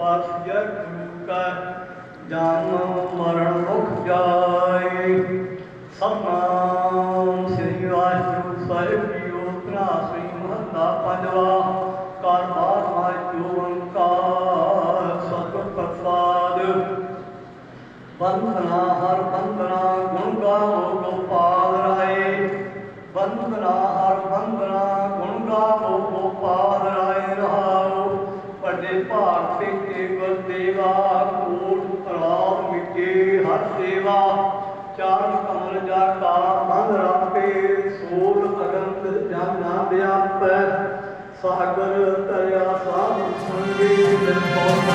ਪਾਤਸ਼ਾਹ ਗੁਰੂ ਕਾ ਜਨਮ ਮਰਨ ਮੁਖ ਜਾਏ। ਸਤਨਾਮ ਸ੍ਰੀ ਵਾਹਿਗੁਰੂ ਸਾਹਿਬ ਜੀ ਉਤਰਾ ਸ੍ਰੀ ਮਹਤਾ ਪੰਜਵਾ ਕਰਮਾਰ ਮਾਇ ਜੋ ਅੰਕਾਰ ਸਤਿ ਪ੍ਰਸਾਦ। ਬੰਦਨਾ ਹਰ ਬੰਦਨਾ ਗੰਗਾ ਗਾਵੋ ਗੋਪਾਲ। ਸੇਵਾ ਚਾਰ ਕਮਲ ਜਾ ਕਾ ਮਨ ਰਾਪੇ ਸੋਲ ਅਗੰਤ ਜਨ ਨਾ ਵਿਆਪੈ। ਸਾਗਰ ਤਰਿਆ ਸਾਧ ਸੰਗੀ ਨਾਮ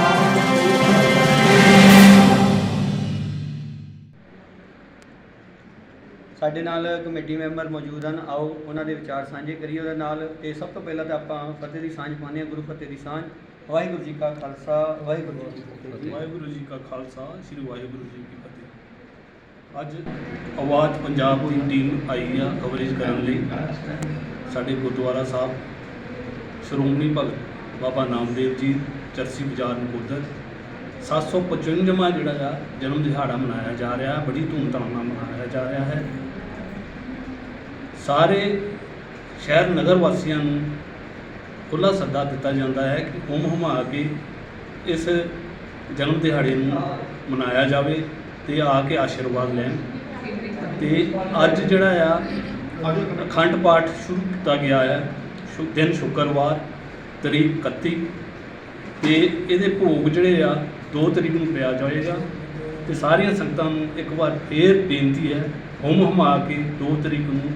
ਸਾਡੇ ਨਾਲ ਕਮੇਟੀ ਮੈਂਬਰ ਮੌਜੂਦ ਹਨ ਆਓ ਉਹਨਾਂ ਦੇ ਵਿਚਾਰ ਸਾਂਝੇ ਕਰੀਏ ਉਹਦੇ ਨਾਲ। ਤੇ ਸਭ ਤੋਂ ਪਹਿਲਾਂ ਤਾਂ ਆਪਾਂ ਫਤਿਹ ਦੀ ਸਾਂਝ ਪਾਉਂਦੇ ਹਾਂ ਗੁਰੂ ਫਤਿਹ ਦੀ ਸਾਂਝ। ਵਾਹਿਗੁਰੂ ਜੀ ਕਾ ਖਾਲਸਾ ਵਾਹਿਗੁਰੂ ਜੀ ਕੀ ਫਤਿਹ। ਵਾਹਿਗੁਰੂ ਜੀ ਕਾ ਖਾਲਸਾ ਸ੍ਰੀ ਵਾਹਿਗੁਰੂ ਜੀ ਕੀ ਫਤਿਹ। ਅੱਜ ਆਵਾਜ਼ ਪੰਜਾਬ ਦੀ ਟੀਮ ਆਈ ਆ ਕਵਰੇਜ ਕਰਨ ਲਈ। ਸਾਡੇ ਗੁਰਦੁਆਰਾ ਸਾਹਿਬ, ਸ਼੍ਰੋਮਣੀ ਭਗਤ ਬਾਬਾ ਨਾਮਦੇਵ ਜੀ, ਚਰਸੀ ਬਾਜ਼ਾਰ ਨਕੋਦਰ। 755ਵਾਂ ਜਿਹੜਾ ਆ, ਜਨਮ ਦਿਹਾੜਾ ਮਨਾਇਆ ਜਾ ਰਿਹਾ, ਬੜੀ ਧੂਮਧਾਮ ਨਾਲ ਮਨਾਇਆ ਜਾ ਰਿਹਾ ਹੈ। ਸਾਰੇ ਸ਼ਹਿਰ ਨਗਰ ਵਾਸੀਆਂ ਨੂੰ ਖੁੱਲ੍ਹਾ ਸੱਦਾ ਦਿੱਤਾ ਜਾਂਦਾ ਹੈ ਕਿ ਹੁਮ ਹੁਮਾ ਕੇ ਇਸ ਜਨਮ ਦਿਹਾੜੇ ਨੂੰ ਮਨਾਇਆ ਜਾਵੇ। ਤੇ ਆ ਕੇ ਆਸ਼ੀਰਵਾਦ ਲੈਣ। ਤੇ ਅੱਜ ਜਿਹੜਾ ਆ, ਅਖੰਡ ਪਾਠ ਸ਼ੁਰੂ ਕੀਤਾ ਗਿਆ ਹੈ ਸ਼ੁ- ਦਿਨ ਸ਼ੁੱਕਰਵਾਰ, ਤਰੀਕ 31 ਤੇ ਇਹਦੇ ਭੋਗ ਜਿਹੜੇ ਆ 2 ਤਰੀਕ ਨੂੰ ਪਿਆ ਜਾਏਗਾ। ਤੇ ਸਾਰੀਆਂ ਸੰਗਤਾਂ ਨੂੰ ਇੱਕ ਵਾਰ ਫੇਰ ਬੇਨਤੀ ਹੈ, ਹੁਮ ਹੁਮਾ ਕੇ 2 ਤਰੀਕ ਨੂੰ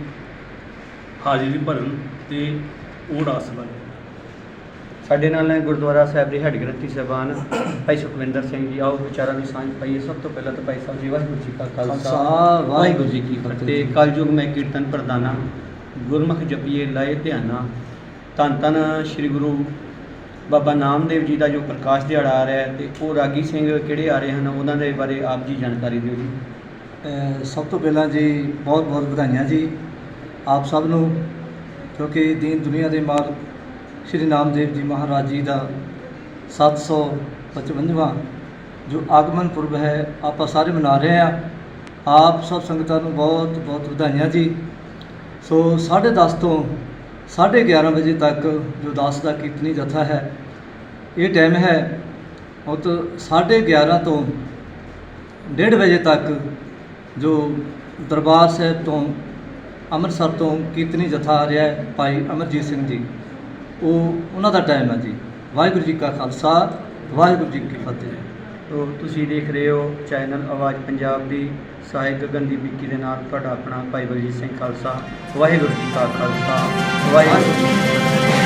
ਹਾਜ਼ਰੀ ਭਰਨ ਤੇ ਉਹ ਰਾਸ ਬਣ ਸਾਡੇ ਨਾਲ ਨੇ ਗੁਰਦੁਆਰਾ ਸਾਹਿਬ ਦੇ ਹੈੱਡ ਗ੍ਰੰਥੀ ਸਾਹਿਬਾਨ ਭਾਈ ਸੁਖਵਿੰਦਰ ਸਿੰਘ ਜੀ ਆਓ ਵਿਚਾਰਾਂ ਦੀ ਸਾਂਝ ਪਾਈਏ। ਸਭ ਤੋਂ ਪਹਿਲਾਂ ਤਾਂ ਭਾਈ ਸਾਹਿਬ ਜੀ ਵਾਹਿਗੁਰੂ ਜੀ ਕਾ ਖਾਲਸਾ। ਵਾਹਿਗੁਰੂ ਜੀ ਕੀ ਫਤਿਹ। ਤੇ ਕਲਯੁਗ ਮੈਂ ਕੀਰਤਨ ਪ੍ਰਦਾਨਾ ਗੁਰਮੁਖ ਜਪੀਏ ਲਾਏ ਧਿਆਨਾ। ਧੰਨ ਧੰਨ ਸ੍ਰੀ ਗੁਰੂ ਬਾਬਾ ਨਾਮਦੇਵ ਜੀ ਦਾ ਜੋ ਪ੍ਰਕਾਸ਼ ਦਿਹਾੜਾ ਆ ਰਿਹਾ ਤੇ ਉਹ ਰਾਗੀ ਸਿੰਘ ਕਿਹੜੇ ਆ ਰਹੇ ਹਨ? ਉਹਨਾਂ ਦੇ ਬਾਰੇ ਆਪ ਜੀ ਜਾਣਕਾਰੀ ਦਿਓ ਜੀ। ਸਭ ਤੋਂ ਪਹਿਲਾਂ ਜੀ ਬਹੁਤ ਬਹੁਤ ਵਧਾਈਆਂ ਜੀ ਆਪ ਸਭ ਨੂੰ ਕਿਉਂਕਿ ਦੀਨ ਦੁਨੀਆ ਦੇ ਮਾਲ ਸ਼੍ਰੀ ਨਾਮਦੇਵ ਜੀ ਮਹਾਰਾਜ ਜੀ ਦਾ 755ਵਾਂ ਜੋ ਆਗਮਨ ਪੁਰਬ ਹੈ, ਆਪਾਂ ਸਾਰੇ ਮਨਾ ਰਹੇ ਆ ਆਪ ਸਭ ਸੰਗਤਾਂ ਨੂੰ ਬਹੁਤ ਬਹੁਤ ਵਧਾਈਆਂ ਜੀ। ਸੋ 10:30 ਤੋਂ 11:30 ਵਜੇ ਤੱਕ ਜੋ ਦਾਸ ਦਾ ਕੀਰਤਨੀ ਜਥਾ ਹੈ, ਇਹ ਟਾਈਮ ਹੈ। ਉਹ ਤੋਂ 11:30 ਤੋਂ 1:30 ਵਜੇ ਤੱਕ ਜੋ ਦਰਬਾਰ ਸਾਹਿਬ ਤੋਂ ਅੰਮ੍ਰਿਤਸਰ ਤੋਂ ਕੀਰਤਨੀ ਜਥਾ ਆ ਰਿਹਾ ਹੈ, ਭਾਈ ਅਮਰਜੀਤ ਸਿੰਘ ਜੀ। ਉਹ ਉਹਨਾਂ ਦਾ ਟਾਈਮ ਹੈ ਜੀ। ਵਾਹਿਗੁਰੂ ਜੀ ਕਾ ਖਾਲਸਾ, ਵਾਹਿਗੁਰੂ ਜੀ ਕੀ ਫਤਿਹ। ਤੋ ਤੁਸੀਂ ਦੇਖ ਰਹੇ ਹੋ ਚੈਨਲ ਆਵਾਜ਼ ਪੰਜਾਬ ਦੀ। ਸਹਾਇਕ ਗੰਦੀ ਬਿੱਕੀ ਦੇ ਨਾਲ ਤੁਹਾਡਾ ਆਪਣਾ ਭਾਈ ਬਲਜੀਤ ਸਿੰਘ ਖਾਲਸਾ। ਵਾਹਿਗੁਰੂ ਜੀ ਕਾ ਖਾਲਸਾ, ਵਾਹਿਗੁਰੂ ਜੀ